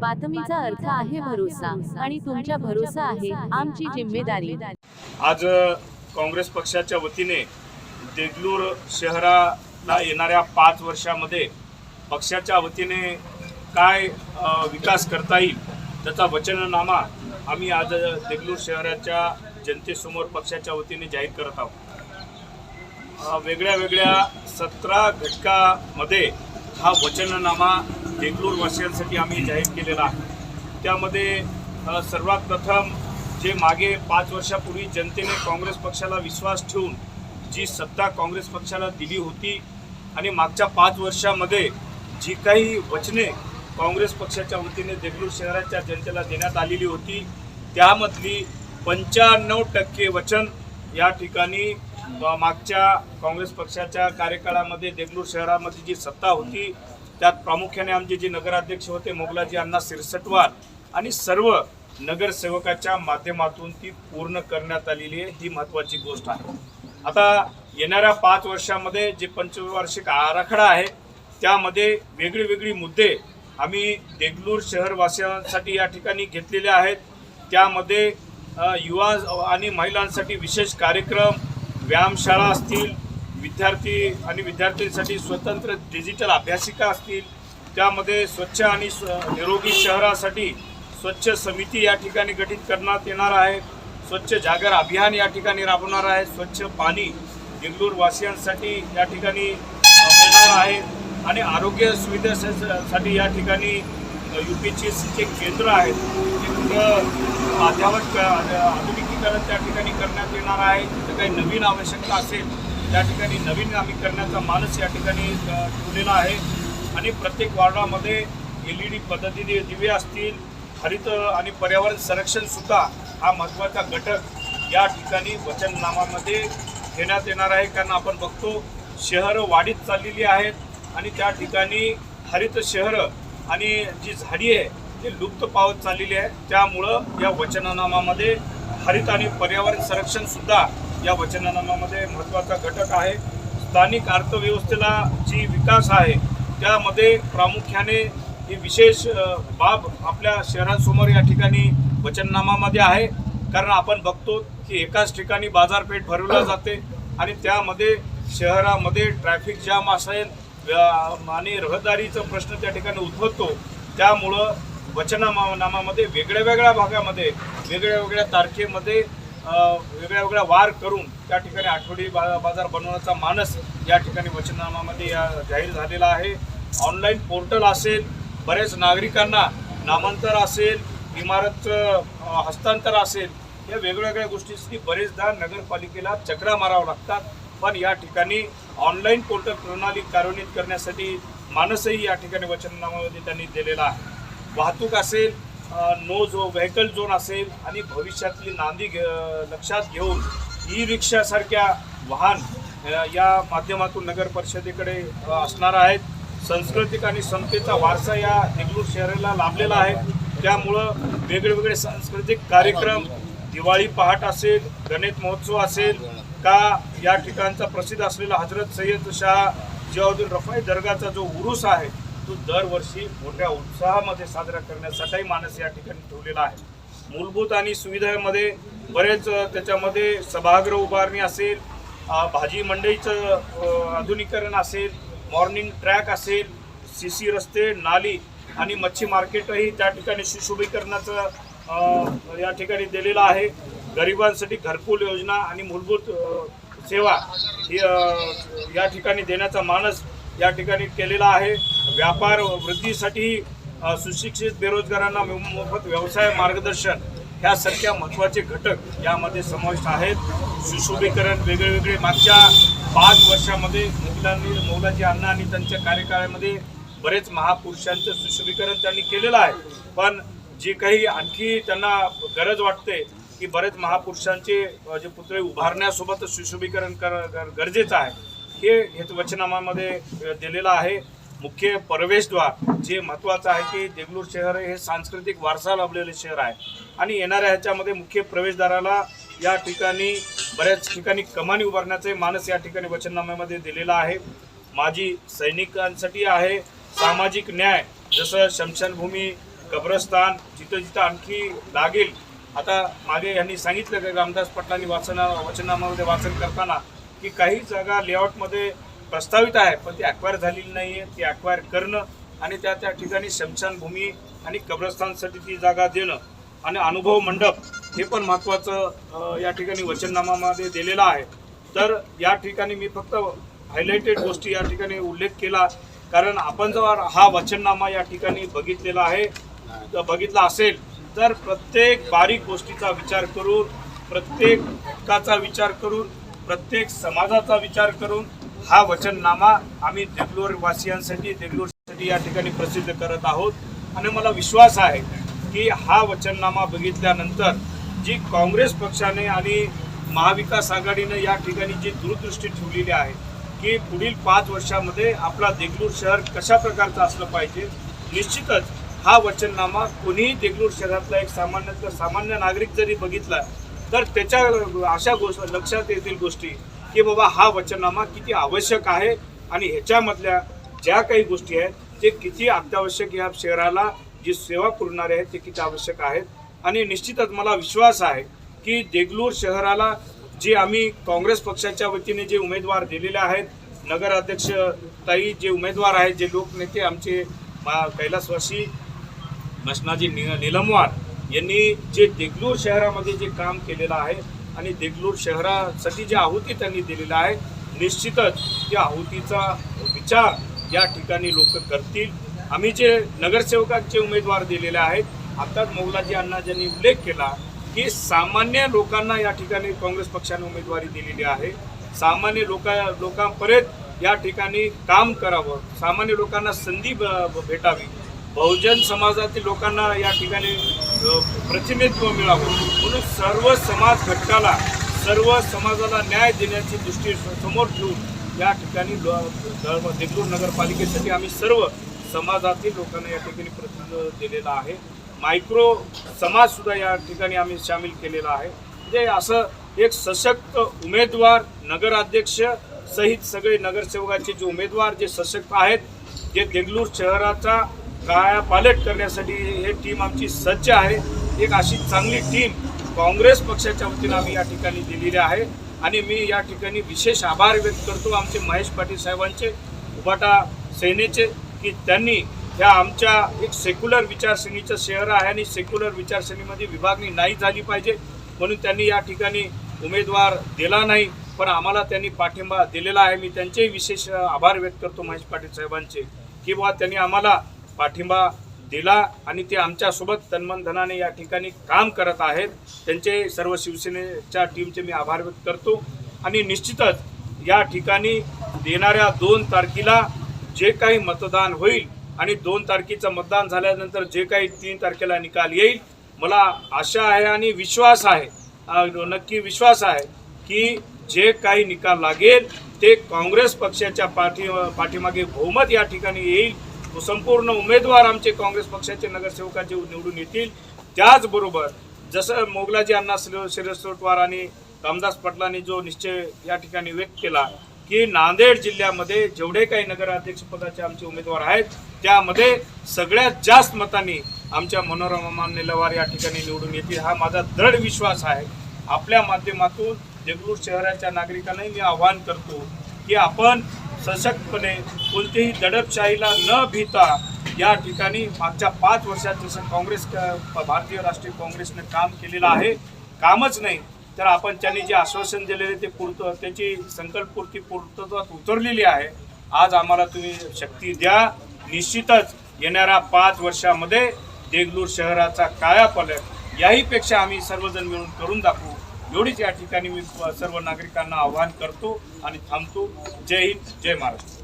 बातमीचा अर्थ आहे भरोसा आणि तुमच्या भरोसा आहे आमची जिम्मेदारी. आज काँग्रेस पक्षाच्या वतीने देगलूर शहराला येणाऱ्या पाच वर्षामध्ये पक्षाच्या वतीने काय विकास करता येईल त्याचा वचननामा आम्ही आज देगलूर शहराच्या जनतेसमोर पक्षाच्या वतीने जाहीर करत आहोत. वेगळ्या वेगळ्या सतरा घटकामध्ये हा वचननामा देगलूर वासियांसाठी आम्ही जाहीर केलेला आहे. त्यामध्ये सर्वात प्रथम जे मागे पाच वर्षापूर्वी जनतेने काँग्रेस पक्षाला विश्वास ठेवून जी सत्ता काँग्रेस पक्षाला दिली होती आणि मागच्या पाच वर्षामध्ये जी काही वचने काँग्रेस पक्षाच्या वतीने देगलूर शहराच्या जनतेला देण्यात आलेली होती त्यामधली पंच्याण्णव टक्के वचन या ठिकाणी मागच्या काँग्रेस पक्षाच्या कार्यकाळामध्ये देगलूर शहरामध्ये जी सत्ता होती त्यात प्रामुख्याने आमचे जे नगराध्यक्ष होते मोगलाजी अण्णा सिरसटवार आणि सर्व नगरसेवकाच्या माध्यमातून ती पूर्ण करण्यात आलेली आहे ही महत्त्वाची गोष्ट आहे. आता येणाऱ्या पाच वर्षामध्ये जे पंचवार्षिक आराखडा आहे त्यामध्ये वेगळी वेगळी मुद्दे आम्ही देगलूर शहरवासियांसाठी या ठिकाणी घेतलेले आहेत. त्यामध्ये युवा आणि महिलांसाठी विशेष कार्यक्रम व्यायामशाळा असतील विद्यार्थी आणि विद्यार्थ्यांसाठी स्वतंत्र डिजिटल अभ्यासिका असतील त्यामध्ये स्वच्छ आणि स्व- निरोगी शहरासाठी स्वच्छ समिती या ठिकाणी गठीत करण्यात येणार आहे. स्वच्छ जागर अभियान या ठिकाणी राबवणार आहे. स्वच्छ पाणी इंदूरवासियांसाठी वासियांसाठी या ठिकाणी मिळणार आहे. आणि आरोग्य सुविधेसाठी या ठिकाणी यू पीची जे केंद्र आहेत ते अद्यावत आधुनिकीकरण त्या ठिकाणी करण्यात येणार आहे. तिथं काही नवीन आवश्यकता असेल त्या ठिकाणी नवीन आम्ही करण्याचा मानस या ठिकाणी ठेवलेला आहे. आणि प्रत्येक वॉर्डामध्ये एल ई डी पद्धतीने दिवे असतील हरित आणि पर्यावरण संरक्षणसुद्धा हा महत्त्वाचा घटक या ठिकाणी वचननामामध्ये घेण्यात येणार आहे. कारण आपण बघतो शहरं वाढीत चाललेली आहेत आणि त्या ठिकाणी हरित शहरं आणि जी झाडी आहे ती लुप्त पावत चाललेली आहे. त्यामुळं या वचननामामध्ये हरित आणि पर्यावरण संरक्षणसुद्धा या वचननामामध्ये महत्त्वाचा घटक आहे. स्थानिक अर्थव्यवस्थेला जी विकास आहे त्यामध्ये प्रामुख्याने ही विशेष बाब आपल्या शहरांसमोर या ठिकाणी वचननामामध्ये आहे. कारण आपण बघतो की एकाच ठिकाणी बाजारपेठ भरवल्या जाते आणि त्यामध्ये शहरामध्ये ट्रॅफिक जाम असेल आणि रहदारीचा प्रश्न त्या ठिकाणी उद्भवतो. त्यामुळं वचननामामध्ये वेगळ्या वेगळ्या भागामध्ये वेगळ्या वेगळ्या तारखेमध्ये वेगळ्या वेगळ्या वार करून त्या ठिकाणी आठवडी बा बाजार बनवण्याचा मानस या ठिकाणी वचननामामध्ये या जाहीर झालेला आहे. ऑनलाईन पोर्टल असेल बरेच नागरिकांना नामांतर असेल इमारतचं हस्तांतर असेल या वेगवेगळ्या गोष्टीसाठी बरेचदा नगरपालिकेला चक्रा मारावं लागतात. पण या ठिकाणी ऑनलाईन पोर्टल प्रणाली कार्यान्वित करण्यासाठी मानसही या ठिकाणी वचननामामध्ये त्यांनी दिलेला आहे. वाहतूक असेल नो जो व्हेकल झोन असेल आणि भविष्यातली नांदी घे लक्षात घेऊन ई रिक्षासारख्या वाहन या माध्यमातून नगर परिषदेकडे असणार आहेत. सांस्कृतिक आणि समतेचा वारसा या निगलूर शहराला लाभलेला आहे. त्यामुळं वेगळेवेगळे सांस्कृतिक कार्यक्रम दिवाळी पहाट असेल गणेश महोत्सव असेल का या ठिकाणचा प्रसिद्ध असलेला हजरत सय्यद शाह जियाउद्दीन रफाई दर्गाचा जो उरूस आहे तो दरवर्षी मोठ्या उत्साहामध्ये साजरा करण्यासाठी मानस या ठिकाणी ठेवलेला आहे. मूलभूत आणि सुविधांमध्ये बरेच त्याच्यामध्ये सभागृह उभारणी असेल भाजी मंडईचं आधुनिकरण आधुनिकीकरण असेल मॉर्निंग ट्रॅक असेल सी सी रस्ते नाली आणि मच्छी मार्केटही त्या ठिकाणी सुशोभीकरणाचं या ठिकाणी दिलेलं आहे. गरिबांसाठी घरकुल योजना आणि मूलभूत सेवा ही या ठिकाणी देण्याचा मानस या ठिकाणी केलेला आहे. व्यापार वृद्धीसाठी सुशिक्षित बेरोजगारांना मोफत व्यवसाय मार्गदर्शन ह्यासारख्या महत्त्वाचे घटक यामध्ये समाविष्ट आहेत. सुशोभीकरण वेगळे वेगळे मागच्या पाच वर्षामध्ये मुलांनी मौलाजी अण्णा आणि त्यांच्या कार्यकाळामध्ये बरेच महापुरुषांचं सुशोभीकरण त्यांनी केलेलं आहे. पण जी काही आणखी त्यांना गरज वाटते की बरेच महापुरुषांचे जे पुतळे उभारण्यासोबत सुशोभीकरण कर गरजेचं आहे. हे हेतु वचनामामध्ये दिलेलं आहे. मुख्य प्रवेशद्वार जे महत्त्वाचं आहे की देगलूर शहर हे सांस्कृतिक वारसा लाभलेले शहर आहे. आणि येणाऱ्या ह्याच्यामध्ये मुख्य प्रवेशद्वाराला या ठिकाणी बऱ्याच ठिकाणी कमानी उभारण्याचे मानस या ठिकाणी वचननाम्यामध्ये दिलेला आहे. माजी सैनिकांसाठी आहे सामाजिक न्याय जसं शमशानभूमी कब्रस्तान जिथं जिथं आणखी लागेल. आता मागे यांनी सांगितलं की रामदास पाटलांनी वाचना वचननामामध्ये वाचन करताना की काही जागा लेआउटमध्ये प्रस्तावित आहे पण ती अक्वायर झालेली नाही आहे ती अक्वायर करणं आणि त्या त्या ठिकाणी शमशानभूमी आणि कब्रस्तानसाठी ती जागा देणं आणि अनुभव मंडप हे पण महत्त्वाचं या ठिकाणी वचननामामध्ये दिलेलं आहे. तर या ठिकाणी मी फक्त हायलाइटेड गोष्टी या ठिकाणी उल्लेख केला. कारण आपण जर हा वचननामा या ठिकाणी बघितलेला आहे बघितला असेल तर प्रत्येक बारीक गोष्टीचा विचार करून प्रत्येकाचा विचार करून प्रत्येक समाजाचा विचार करून हा वचननामा आम्ही देगलूर वासियांसाठी देगलूरसाठी या ठिकाणी प्रसिद्ध करत आहोत. आणि मला विश्वास आहे की हा वचननामा बघितल्यानंतर जी काँग्रेस पक्षाने आणि महाविकास आघाडीनं या ठिकाणी जी दूरदृष्टी ठेवलेली आहे की पुढील पाच वर्षामध्ये आपला देगलूर शहर कशा प्रकारचं असलं पाहिजे निश्चितच हा वचननामा कोणीही देगलूर शहरातला एक सामान्यातला सामान्य नागरिक जरी बघितला तर त्याच्या अशा गोष्ट लक्षात येतील गोष्टी की बाबा हा वचननामा किती आवश्यक आहे आणि ह्याच्यामधल्या ज्या काही गोष्टी आहेत ते किती अत्यावश्यक या शहराला जी सेवा पुरवणारे आहेत ते किती आवश्यक आहेत. आणि निश्चितच मला विश्वास आहे की देगलूर शहराला जे आम्ही काँग्रेस पक्षाच्या वतीने जे उमेदवार दिलेले आहेत नगराध्यक्ष ताई जे उमेदवार आहेत जे लोकनेते आमचे मा- कैलासवासी मसनाजी नि निलमवार यांनी जे देगलूर शहरामध्ये जे काम केलेलं आहे आणि देगलूर शहरासाठी जी आहुती त्यांनी दिलेला आहे निश्चितच त्या आहुतीचा विचार या ठिकाणी लोक करतील. आम्ही जे नगरसेवकांचे उमेदवार दिलेले आहेत आताच मोगलाजी अण्णा ज्यांनी उल्लेख केला की सामान्य लोकांना या ठिकाणी काँग्रेस पक्षाने उमेदवारी दिलेली आहे. सामान्य लोका लोकांपर्यंत या ठिकाणी काम करावं सामान्य लोकांना संधी ब- भेटावी. बहुजन समाजातील लोकांना या ठिकाणी प्रतिनिधित्व मिळावं. म्हणून सर्व समाज घटकाला सर्व समाजाला न्याय देण्याची दृष्टी समोर ठेवून या ठिकाणी देगलूर नगरपालिकेसाठी आम्ही सर्व समाजातील लोकांना या ठिकाणी प्रतिनिधित्व दिलेलं आहे. मायक्रो समाज सुद्धा या ठिकाणी आम्ही सामील केलेला आहे. म्हणजे असं एक सशक्त उमेदवार नगराध्यक्ष सहित सगळे नगरसेवकाचे जे उमेदवार जे सशक्त आहेत जे देगलूर शहराचा काया पालट करण्यासाठी हे टीम आमची सज्ज आहे. एक अशी चांगली टीम काँग्रेस पक्षाच्या वतीनं आम्ही या ठिकाणी दिलेली आहे. आणि मी या ठिकाणी विशेष आभार व्यक्त करतो आमचे महेश पाटील साहेबांचे उबाटा सेनेचे की त्यांनी ह्या आमच्या एक सेक्युलर विचारसरणीचं शहर आहे आणि सेक्युलर विचारसरणीमध्ये विभागणी नाही झाली पाहिजे. म्हणून त्यांनी या ठिकाणी उमेदवार दिला नाही पण आम्हाला त्यांनी पाठिंबा दिलेला आहे. मी त्यांचेही विशेष आभार व्यक्त करतो महेश पाटील साहेबांचे की त्यांनी आम्हाला पाठिंबा दिला आणि ते आमच्यासोबत तन्मनधनाने या ठिकाणी काम करत आहेत. त्यांचे सर्व शिवसेनेच्या टीमचे मी आभार व्यक्त करतो. आणि निश्चितच या ठिकाणी येणाऱ्या दोन तारखेला जे काही मतदान होईल आणि दोन तारखेचं मतदान झाल्यानंतर जे काही तीन तारखेला निकाल येईल मला आशा आहे आणि विश्वास आहे नक्की विश्वास आहे की जे काही निकाल लागेल ते काँग्रेस पक्षाच्या पाठी पाठीमागे बहुमत या ठिकाणी येईल. संपूर्ण उमेदवार आमचे काँग्रेस पक्षाचे नगरसेवकाचे निवडून येतील. त्याचबरोबर जसं मोगलाजी अण्णा श्री- शिरसोटवार आणि रामदास पाटलांनी जो निश्चय या ठिकाणी व्यक्त केला की नांदेड जिल्ह्यामध्ये जेवढे काही नगराध्यक्षपदाचे आमचे उमेदवार आहेत त्यामध्ये सगळ्यात जास्त मतांनी आमच्या मनोरमा निलवार या ठिकाणी निवडून येतील हा माझा दृढ विश्वास आहे. आपल्या माध्यमातून देगलूर शहराच्या नागरिकांनाही मी आवाहन करतो की आपण सशक्तपणे कोणतेही दडपशाहीला न भिता या ठिकाणी मागच्या पाच वर्षात जसं काँग्रेस भारतीय राष्ट्रीय काँग्रेसनं काम केलेलं आहे कामच नाही तर आपण त्यांनी जे आश्वासन दिलेले ते पूर्त त्याची संकल्पपूर्ती पूर्तत्वात उतरलेली आहे. आज आम्हाला तुम्ही शक्ती द्या. निश्चितच येणाऱ्या पाच वर्षामध्ये देगलूर शहराचा कायापलट याहीपेक्षा आम्ही सर्वजण मिळून करून दाखवू. एवढीच या ठिकाणी मी सर्व नागरिकांना आवाहन करतो आणि थांबतो. जय हिंद जय महाराष्ट्र.